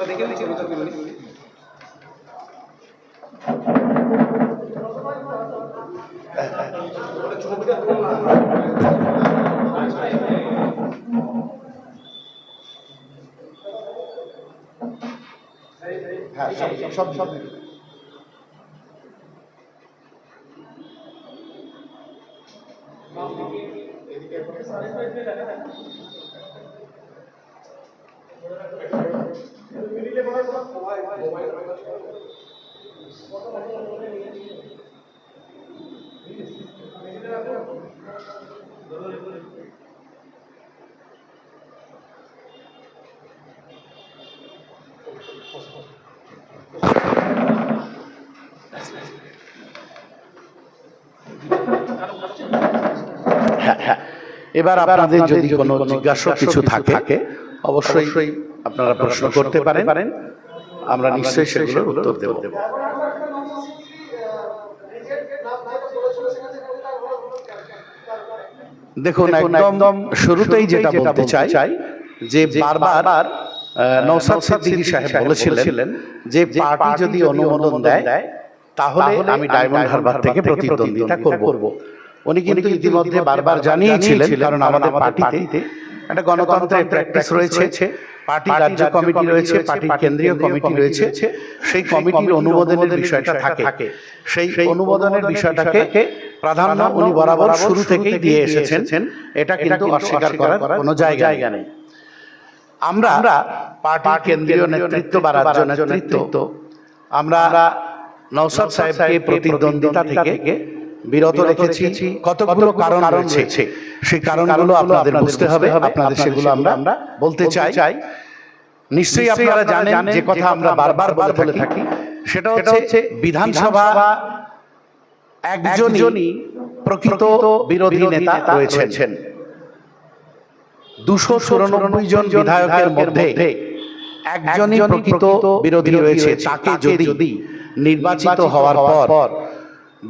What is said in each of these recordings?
দেখে দেখে তুলুন না। হ্যাঁ সব সব সব এবার আপনাদের যদি কোনো জিজ্ঞাসা কিছু থাকে অবশ্যই আপনারা প্রশ্ন করতে পারেন। আমরা নিশ্চয়ই সেগুলোর উত্তর দেব। দেখুন একদম শুরুতেই যেটা বলতে চাই যে বারবার নওশাদ সিদ্দিকী সাহেব বলেছিলেন যে পার্টি যদি অনুমোদন দেয় তাহলে আমি ডায়মন্ড হারবার থেকে প্রতিদ্বন্দ্বিতা করব। উনি কিন্তু ইতিমধ্যে বারবার জানিয়েছিলেন কারণ আমাদের পার্টিতে একটা গণতন্ত্রের প্র্যাকটিস রয়েছে পার্টি রাজ্য কমিটি রয়েছে পার্টি কেন্দ্রীয় কমিটি রয়েছে সেই কমিটির অনুমোদনের বিষয়টা থাকে। সেই অনুমোদনের বিষয়টাকে প্রাধান্য উনি বরাবর শুরু থেকেই দিয়ে এসেছেন। এটা কিন্তু অস্বীকার করার কোনো জায়গা নেই। আমরা পার্টির কেন্দ্রীয় নেতৃত্ব বা রাজ্য নেতৃত্ব। আমরা নৌসাদ সাহেবকে প্রতিদ্বন্দ্বিতা থেকে বিরত রেখেছি। কতগুলো কারণ রয়েছে। সেই কারণগুলো আপনাদের বুঝতে হবে। আপনাদের সেগুলো আমরা আমরা বলতে চাই। চাই। নিশ্চয়ই আপনারা জানেন যে কথা আমরা বারবার বলে থাকি। সেটা হচ্ছে বিধানসভা একজনই প্রকৃত বিরোধী নেতা রয়েছেন। দুশো চুরানব্বই জন বিধায়কের মধ্যে একজনই প্রকৃত বিরোধী রয়েছে। তাকে যদি নির্বাচিত হওয়ার পর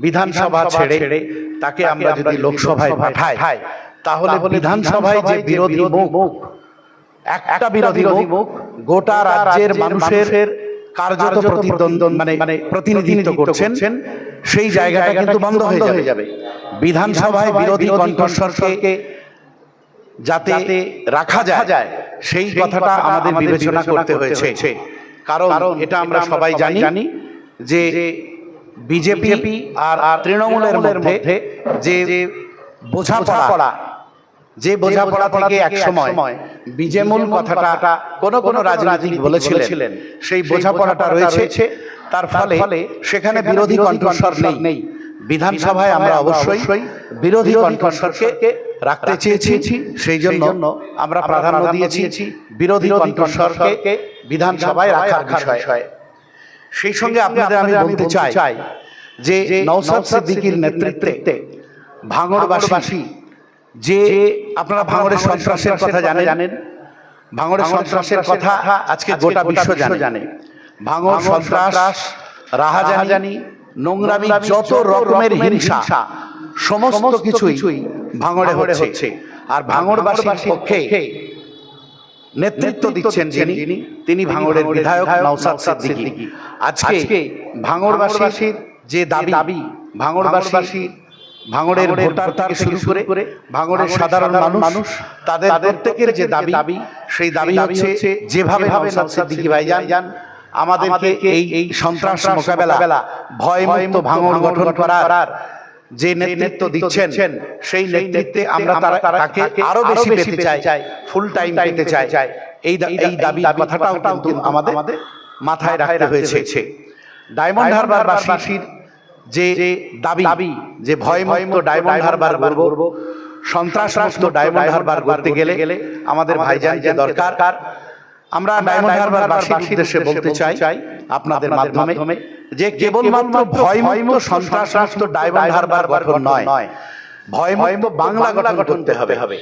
বিধানসভা ছেড়ে তাকে আমরা যদি লোকসভায় পাঠাই তাহলে বিধানসভায় যে বিরোধী মুখ একটা বিরোধী মুখ গোটা রাজ্যের মানুষের কার্যত প্রতিদ্বন্দ্বন মানে মানে প্রতিনিধিত্ব করছেন সেই জায়গাটা কিন্তু বন্ধ হয়ে যাবে। বিধানসভায় বিরোধী কণ্ঠস্বরকে যাতে রাখা যায় সেই কথাটা আমাদের বিবেচনা করতে হয়েছে। কারণ এটা আমরা সবাই জানি জানি যে বিজেপি আর তৃণমূলের মধ্যে যে বোঝাপড়া যে বোঝাপড়া থেকে এক সময় বিজেমূল কথাটা কোন কোন রাজনীতিক বলেছিলেন। সেই বোঝাপড়াটা রয়েছে। তার ফলে সেখানে বিরোধী কণ্ঠস্বর নেই। বিধানসভায় আমরা অবশ্যই বিরোধী কণ্ঠস্বরকে রাখতে চেয়েছি। সেই জন্য আমরা প্রাধান্য দিয়েছি বিরোধী কণ্ঠস্বরকে বিধানসভায় রাখার বিষয়। সেই সঙ্গে আপনাদের আমি বলতে চাই যে নৌসাদ সিদ্দিকীর নেতৃত্বে ভাঙড়বাসী যে আপনারা ভাঙড়ের সন্ত্রাসের কথা জানেন জানেন ভাঙড়ের সন্ত্রাসের কথা আজকে গোটা বিশ্ব জানে। ভাঙড় সন্ত্রাস রাহাজানি নোংরামি যত রকমের হিংসা সমস্ত কিছুই ভাঙড়ে হচ্ছে। আর ভাঙড়বাসীর পক্ষে নেতৃত্ব দিচ্ছেন যিনি তিনি ভাঙড়ের বিধায়ক নওসাদ সিদ্দিকী। আজকে ভাঙড়বাসীর যে দাবি ভাঙড়বাসী ভাঙড়ের ভোটার থেকে শুরু করে ভাঙড়ের সাধারণ মানুষ তাদের প্রত্যেকের যে দাবি সেই দাবি হচ্ছে যেভাবে নওসাদ সিদ্দিকী ভাই যান আমাদেরকে এই এই সন্ত্রাস মোকাবেলা ভয় মুক্ত ভাঙড় গঠন করার যে নেতৃত্ব দিচ্ছেন সেই নেতৃত্বে আমরা তারা তাকে আরও বেশি পেতে চাই ফুল টাইম পেতে চাই। এই এই দাবি কথাটাও কিন্তু আমাদের মাথায় রাখতে হয়েছে। ডায়মন্ড হারবার বাসীর যে দাবি যে ভয়মুক্ত ডায়মন্ড হারবার করব সন্ত্রাস ডায়মন্ড হারবার করতে গেলে আমাদের ভাইজান যে দরকার। আমরা ডায়মন্ড হারবার বাসীর উদ্দেশ্যে বলতে চাই আপনাদের মাধ্যমে যে কেবলমাত্র ভয়মুক্ত সন্ত্রাস মুক্ত ডায়মন্ড হারবার গঠন নয় ভয়মুক্ত বাংলা গঠন করতে হবে হবে।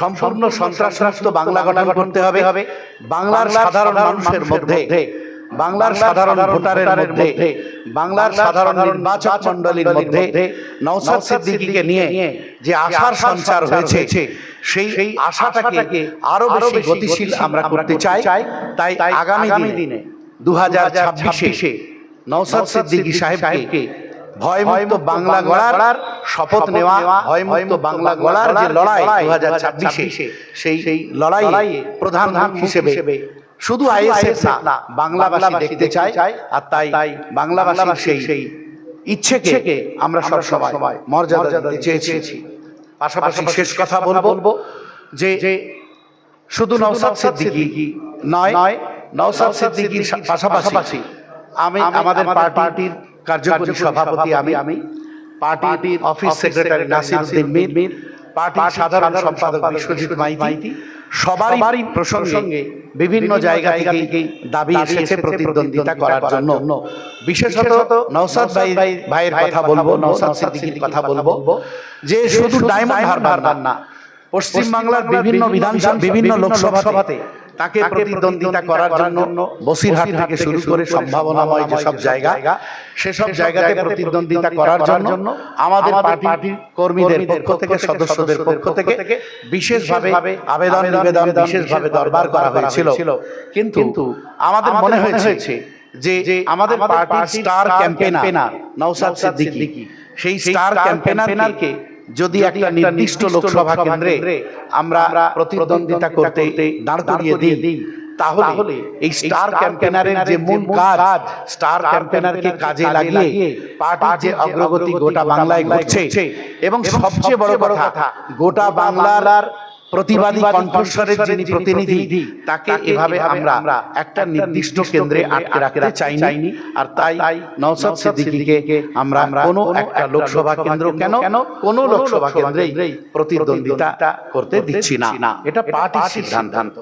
সম্পূর্ণ সন্ত্রাস রাষ্ট্র বাংলা গঠন করতে হবে হবে। বাংলার সাধারণ মানুষের মধ্যে বাংলার সাধারণ ভোটারের মধ্যে বাংলার সাধারণ নির্বাচক মণ্ডলীর মধ্যে নওসাদ সিদ্দিকীকে নিয়ে যে আশার সঞ্চার হয়েছে সেই সেই আশাটাকে আরও বেশি গতিশীল আমরা করতে চাই। তাই আগামী দিনে দু হাজার ছাব্বিশে নওসাদ সিদ্দিকী সাহেবকে ভয়মুক্ত বাংলা গড়ার শপথ নেওয়া ভয়মুক্ত বাংলা গড়ার যে লড়াই দু হাজার ছাব্বিশে সেই সেই লড়াইয়ে প্রধান হিসেবে শুধু আইএসএফ না বাংলাভাষী দেখতে চাই আর তাই তাই বাংলাভাষীর সেই সেই ইচ্ছেকে আমরা সব সময় মর্যাদা দিতে চেয়েছি। পাশাপাশি শেষ কথা বলব যে শুধু নওসাদ সিদ্দিকী নয় নয় নওসাদ সিদ্দিকীর পাশাপাশি আমি আমাদের পার্টির কার্যকরী সভাপতি আমি আমি পার্টির অফিস সেক্রেটারি নাসিরউদ্দিন মীর পার্টির সাধারণ সম্পাদক বিশ্বজিৎ মাইতি সবারই প্রসঙ্গে বিভিন্ন জায়গা থেকে দাবি এসেছে প্রতিদ্বন্দ্বিতা করার জন্য। বিশেষত নওসাদ ভাই ভাইয়ের কথা বলব নওসাদ সিদ্দিকীর কথা বলব। যে শুধু ডায়মন্ড হারবার না পশ্চিমবাংলার বিভিন্ন বিধানসভা বিভিন্ন লোকসভাতে তাকে প্রতিদ্বন্দ্বিতা করার জন্য বসিরহাট থেকে শুরু করে সম্ভাবনাময় যেসব জায়গা সেসব জায়গাতে প্রতিদ্বন্দ্বিতা করার জন্য আমাদের পার্টির কর্মীদের পক্ষ থেকে সদস্যদের পক্ষ থেকে বিশেষভাবে আবেদন নিবেদন বিশেষভাবে দরবার করা হয়েছিল। কিন্তু আমাদের মনে হয়েছে যে আমাদের পার্টির স্টার ক্যাম্পেনার নওসাদ সিদ্দিকী। সেই স্টার ক্যাম্পেনারকে যদি একটা নির্দিষ্ট লোকসভা কেন্দ্রে আমরা প্রতিদ্বন্দ্বিতা করতে দাঁড় করিয়ে দিই তাহলে এই স্টার ক্যাম্পেনারের যে মূল কাজ স্টার ক্যাম্পেনারকে কাজে লাগিয়ে পার্টির যে অগ্রগতি গোটা বাংলায় ঘটছে। এবং সবচেয়ে বড় কথা গোটা বাংলার প্রতিবাদী কণ্ঠস্বরের যিনি প্রতিনিধি তাকে এভাবে আমরা একটা নির্দিষ্ট কেন্দ্রে আটকে রাখতে চাইনি। আর তাই নওসাদ সিদ্দিকীকে আমরা কোনো একটা লোকসভা কেন্দ্র কেন? কোনো? লোকসভা কেন্দ্রেই প্রতিদ্বন্দ্বিতা করতে দিচ্ছি না। এটা পার্টির সিদ্ধান্ত।